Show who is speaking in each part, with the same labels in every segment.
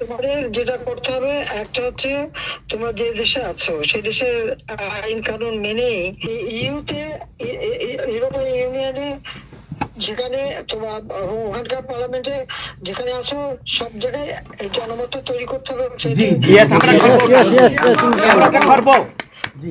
Speaker 1: তোমাদের যেটা করতে হবে একটা হচ্ছে তোমরা যে দেশে আছো সেই দেশের আইন কানুন মেনে ইউতে ইউরোপিয়ান ইউনিয়নে যেখানে তোমার ওখানকার পার্লামেন্টে যেখানে আছো সব জায়গায় এই জনমতটা তৈরি করতে হবে
Speaker 2: জি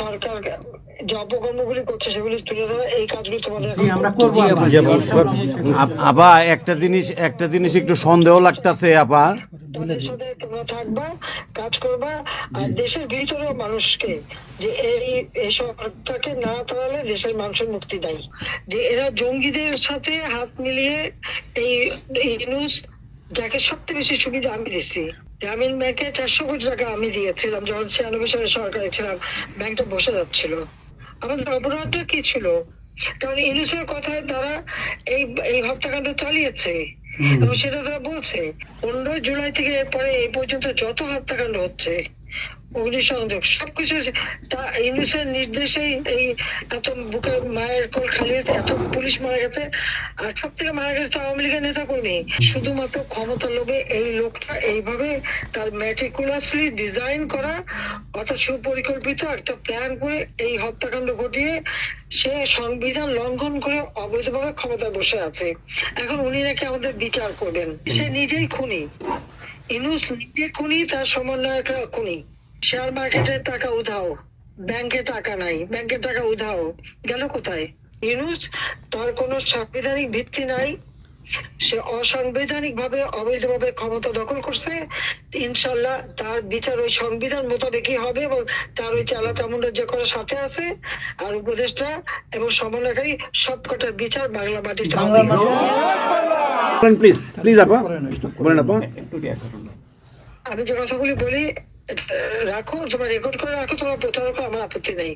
Speaker 1: সরকার যে অপকর্মগুলি করছে সেগুলি তুলে ধরা এই কাজগুলি তোমাদের
Speaker 2: আমরা করব আপা।
Speaker 3: জি আপা আপ- আপা একটা জিনিস একটা জিনিস একটু সন্দেহ লাগতাছে আপা।
Speaker 1: তাদের সাথে তোমরা থাকবা কাজ করবা আর দেশের ভিতরেও মানুষকে যে এই এই সরকারকে না তাড়ালে দেশের মানুষের মুক্তি দেয়। যে এরা জঙ্গিদের সাথে হাত মিলিয়ে এই ইউনুস যাকে সবচেয়ে বেশি সুবিধা আমি দিচ্ছি গ্রামীণ ব্যাংকে চারশো কোটি টাকা আমি দিয়েছিলাম যখন ছিয়ানব্বই সালে সরকারে ছিলাম ব্যাংকটা বসে যাচ্ছিল। আমাদের অপরাধটা কি ছিল? কারণ ইনুসের কথায় তারা এই এই হত্যাকাণ্ড চালিয়েছে। এবং সেটা তারা বলছে পনেরোই জুলাই থেকে এরপরে এই পর্যন্ত যত হত্যাকাণ্ড হচ্ছে অগ্নিসংযোগ, সবকিছু তা ইউনুসের নির্দেশেই এই এত বুকের মায়ের কোল খালি এত পুলিশ মারা গেছে। আর সব থেকে মারা গেছে তো আওয়ামী লীগের নেতা কর্মী শুধুমাত্র ক্ষমতা লোভে এই লোকটা এইভাবে তার ম্যাটিকুলাসলি ডিজাইন করা, অর্থাৎ সুপরিকল্পিত একটা প্ল্যান করে এই হত্যাকাণ্ড ঘটিয়ে সে সংবিধান লঙ্ঘন করে অবৈধভাবে ক্ষমতায় বসে আছে। এখন উনি নাকি আমাদের বিচার করবেন। সে নিজেই খুনি। ইনুস নিজে খুনি, তার সমন্বয়করা খুনি। শেয়ার মার্কেটে টাকা উধাও। ব্যাংকে টাকা নাই। ব্যাংকের টাকা উধাও। গেল কোথায়? ইনুস তার কোনো সাংবিধানিক ভিত্তি নাই। সে অসাংবিধানিক ভাবে অবৈধভাবে ক্ষমতা দখল করছে। ইনশাল্লাহ তার বিচার ওই সংবিধান মোতাবেকই হবে এবং তার ওই চালা চামুন্ডার যে করার সাথে আছে। আর উপদেষ্টা এবং সমন্বয়কারী সবকটার বিচার বাংলা মাটিতে হবে।
Speaker 3: প্লিজ প্লিজ আপা। বলেন আপা।
Speaker 1: আমি যে কথাগুলি বলি রাখো তোমার রেকর্ড করে রাখো তোমার প্রচার করো আমার আপত্তি নেই